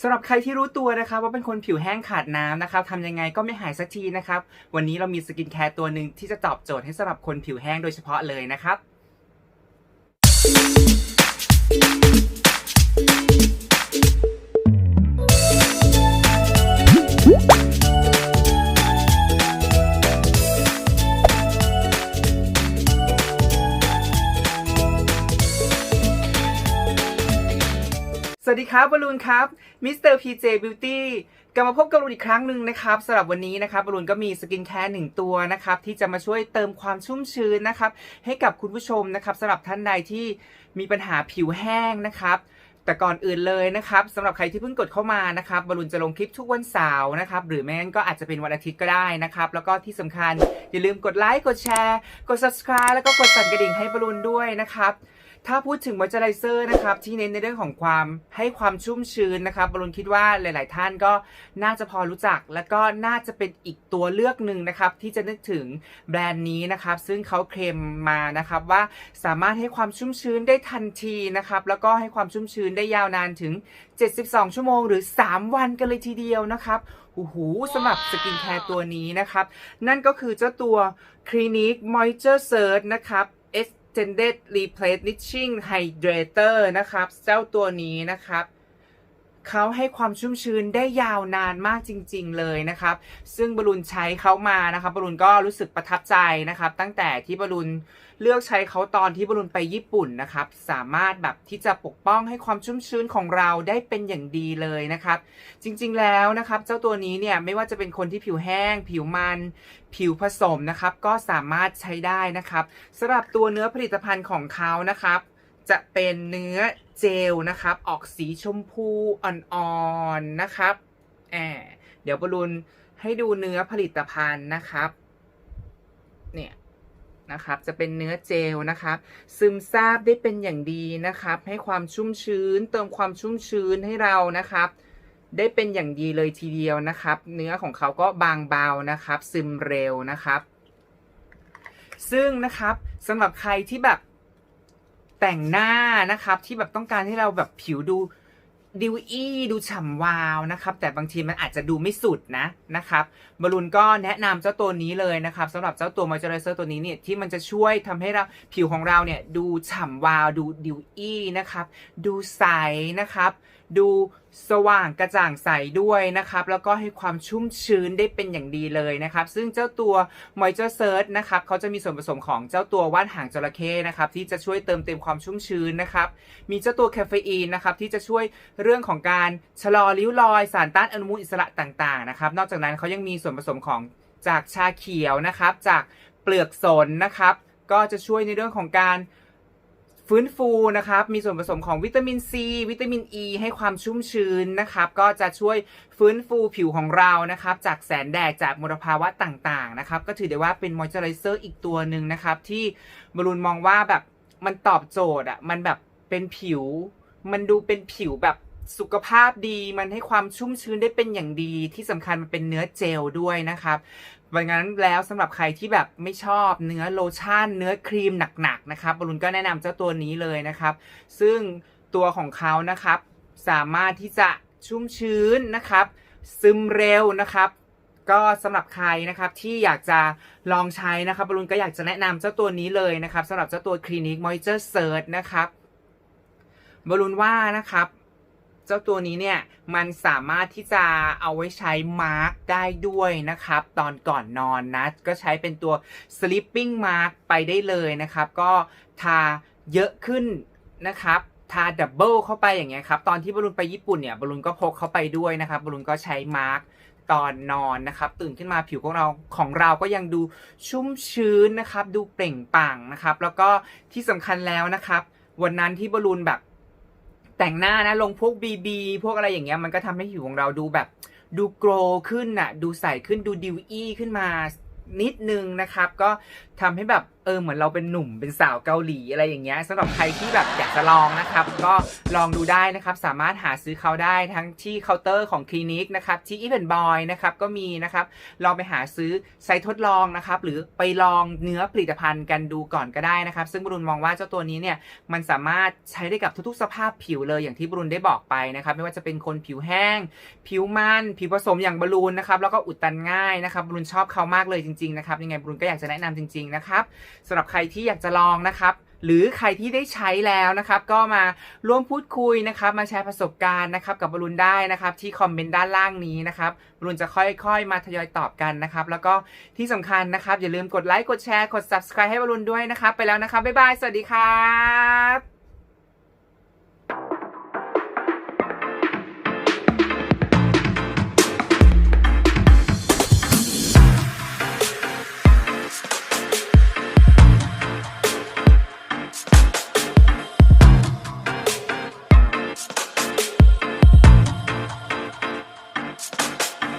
สำหรับใครที่รู้ตัวนะครับว่าเป็นคนผิวแห้งขาดน้ำนะครับทำยังไงก็ไม่หายสักทีนะครับ วันนี้เรามีสกินแคร์ตัวหนึ่งที่จะตอบโจทย์ให้สำหรับคนผิวแห้งโดยเฉพาะเลยนะครับ สวัสดีครับบอลลูนครับมิสเตอร์พีเจบิวตี้กลับมาพบกับบอลลูนอีกครั้งหนึ่งนะครับสำหรับวันนี้นะครับบอลลูนก็มีสกินแคร์หนึ่งตัวนะครับที่จะมาช่วยเติมความชุ่มชื้นนะครับให้กับคุณผู้ชมนะครับสำหรับท่านใดที่มีปัญหาผิวแห้งนะครับแต่ก่อนอื่นเลยนะครับสำหรับใครที่เพิ่งกดเข้ามานะครับบอลลูนจะลงคลิปทุกวันเสาร์นะครับหรือไม่งั้นก็อาจจะเป็นวันอาทิตย์ก็ได้นะครับแล้วก็ที่สำคัญอย่าลืมกดไลค์กดแชร์ กด subscribe แล้วก็กดสั่นกระดิ่งให้บอลลูนด้วยนะครับ ถ้าพูดถึงมอยเจอไรเซอร์นะครับที่เน้นในเรื่องของความให้ความชุ่มชื้นนะครับบอลลูนคิดว่าหลาย ๆ ท่านก็น่าจะพอรู้จัก และก็น่าจะเป็นอีกตัวเลือกหนึ่งนะครับที่จะนึกถึงแบรนด์นี้นะครับซึ่งเขาเคลมมานะครับว่าสามารถให้ความชุ่มชื้นได้ทันทีนะครับแล้วก็ให้ความชุ่มชื้นได้ยาวนานถึง 72 ชั่วโมงหรือ 3 วันกันเลยทีเดียวนะครับโอ้โหสำหรับสกินแคร์ตัวนี้นะครับ นั่นก็คือเจ้าตัว Clinique Moisture Surge นะครับ Extended Replenishing Hydrator นะครับ เจ้าตัวนี้นะครับ เขาให้ความชุ่มชื้นได้ยาวนานมากจริง ๆ เลยนะครับ ซึ่งบอลลูนใช้เขามานะครับบอลลูนก็รู้สึกประทับใจนะครับ ตั้งแต่ที่บอลลูนเลือกใช้เขาตอนที่บอลลูนไปญี่ปุ่นนะครับ สามารถแบบที่จะปกป้องให้ความชุ่มชื้นของเราได้เป็นอย่างดีเลยนะครับ จริงๆแล้วนะครับ เจ้าตัวนี้เนี่ยไม่ว่าจะเป็นคนที่ผิวแห้ง ผิวมัน ผิวผสมนะครับ ก็สามารถใช้ได้นะครับสำหรับตัวเนื้อผลิตภัณฑ์ของเขานะครับ จะเป็นเนื้อเจลนะครับ ออกสีชมพูอ่อนๆนะครับแอบเดี๋ยวบอลลูนให้ดูเนื้อผลิตภัณฑ์นะครับ เนี่ยนะครับจะเป็นเนื้อเจลนะครับ ซึมซาบได้เป็นอย่างดีนะครับ ให้ความชุ่มชื้น เติมความชุ่มชื้นให้เรานะครับ ได้เป็นอย่างดีเลยทีเดียวนะครับ เนื้อของเขาก็บางเบานะครับ ซึมเร็วนะครับ ซึ่งนะครับสำหรับใครที่แบบ แต่งหน้านะครับ ที่แบบต้องการให้เราแบบผิวดู ดิวอี้ดูฉ่ำวาวนะครับ แต่บางทีมันอาจจะดูไม่สุดนะนะครับบอลลูนก็แนะนำเจ้าตัวนี้เลยนะครับสำหรับเจ้าตัวมอยเจอไรเซอร์ตัวนี้เนี่ยที่มันจะช่วยทำให้เราผิวของเราเนี่ยดูฉ่ำวาวดูดิวอี้นะครับดูใสนะครับ ดูสว่างกระจ่างใสด้วยนะครับ แล้วก็ให้ความชุ่มชื้นได้เป็นอย่างดีเลยนะครับ ซึ่งเจ้าตัว Moisture Surge นะครับเขาจะมีส่วนผสมของเจ้าตัวว่านหางจระเข้นะครับที่จะช่วยเติมเต็มความชุ่มชื้นนะครับ มีเจ้าตัวแคเฟอีนนะครับที่จะช่วยเรื่องของการชะลอริ้วรอยสารต้านอนุมูลอิสระต่างๆนะครับ นอกจากนั้นเขายังมีส่วนผสมของจากชาเขียวนะครับ จากเปลือกสนนะครับ ก็จะช่วยในเรื่องของการฟื้นฟูนะครับ มีส่วนผสมของวิตามินซี วิตามินอ e ีให้ความชุ่มชื้นนะครับ ก็จะช่วยฟื้นฟูผิวของเรานะครับ จากแสงแดดจากมลภาวะต่างๆนะครับ ก็ถือได้ว่าเป็นมอยเจอไรเซอร์อีกตัวหนึ่งนะครับ ที่บรูนมองว่าแบบมันตอบโจทย์อะมันแบบเป็นผิว มันดูเป็นผิวแบบ สุขภาพดีมันให้ความชุ่มชื้นได้เป็นอย่างดีที่สำคัญมันเป็นเนื้อเจลด้วยนะครับดังนั้นแล้วสำหรับใครที่แบบไม่ชอบเนื้อโลชั่น เนื้อครีมหนักๆนะครับบอลลูนก็แนะนำเจ้าตัวนี้เลยนะครับ ซึ่งตัวของเขานะครับสามารถที่จะชุ่มชื้นนะครับ ซึมเร็วนะครับก็สำหรับใครนะครับที่อยากจะลองใช้นะครับบอลลูนก็อยากจะแนะนำเจ้าตัวนี้เลยนะครับสำหรับเจ้าตัว Clinique Moisture Surge นะครับบอลลูนว่านะครับ เจ้าตัวนี้เนี่ยมันสามารถที่จะเอาไว้ใช้มาร์กได้ด้วยนะครับ ตอนก่อนนอนนะ ก็ใช้เป็นตัว sleeping mask ไปได้เลยนะครับ ก็ทาเยอะขึ้นนะครับทาดับเบิลเข้าไปอย่างเงี้ยครับ ตอนที่บอลลูนไปญี่ปุ่นเนี่ยบอลลูนก็พกเข้าไปด้วยนะครับบอลลูนก็ใช้มาร์กตอนนอนนะครับ ตื่นขึ้นมาผิวของเราของเราก็ยังดูชุ่มชื้นนะครับ ดูเปล่งปลั่งนะครับ แล้วก็ที่สำคัญแล้วนะครับ วันนั้นที่บอลลูนแบบ แต่งหน้านะลงพวกบีบีพวกอะไรอย่างเงี้ยมันก็ทำให้ผิวของเราดูแบบ ดูโกรขึ้นน่ะ ดูใสขึ้นดูดิวอี้ขึ้นมานิดนึงนะครับ ก็ ทำให้แบบเออเหมือนเราเป็นหนุ่มเป็นสาวเกาหลีอะไรอย่างเงี้ยสำหรับใครที่แบบอยากจะลองนะครับ ก็ลองดูได้นะครับ สามารถหาซื้อเขาได้ทั้งที่เคาน์เตอร์ของคลินิกนะครับที่อีเวนบอยนะครับก็มีนะครับ ลองไปหาซื้อใช้ทดลองนะครับ หรือไปลองเนื้อผลิตภัณฑ์กันดูก่อนก็ได้นะครับ ซึ่งบรุนมองว่าเจ้าตัวนี้เนี่ยมันสามารถใช้ได้กับทุกๆ สภาพผิวเลยอย่างที่บรุนได้บอกไปนะครับ ไม่ว่าจะเป็นคนผิวแห้ง ผิวมันผิวผสมอย่างบอลลูนนะครับแล้วก็อุดตันง่ายนะครับบรุนชอบเขามากเลยจริงๆนะครับยังไงบรุนก็อยากจะแนะนำจริงนะครับสำหรับใครที่อยากจะลองนะครับ หรือใครที่ได้ใช้แล้วนะครับ ก็มาร่วมพูดคุยนะครับ มาแชร์ประสบการณ์นะครับ กับบอลลูนได้นะครับ ที่คอมเมนต์ด้านล่างนี้นะครับบอลลูนจะค่อยๆ มาทยอยตอบกันนะครับ แล้วก็ที่สำคัญนะครับ อย่าลืมกดไลค์กดแชร์กด subscribe ให้บอลลูนด้วยนะครับ ไปแล้วนะครับบ๊ายบายสวัสดีครับ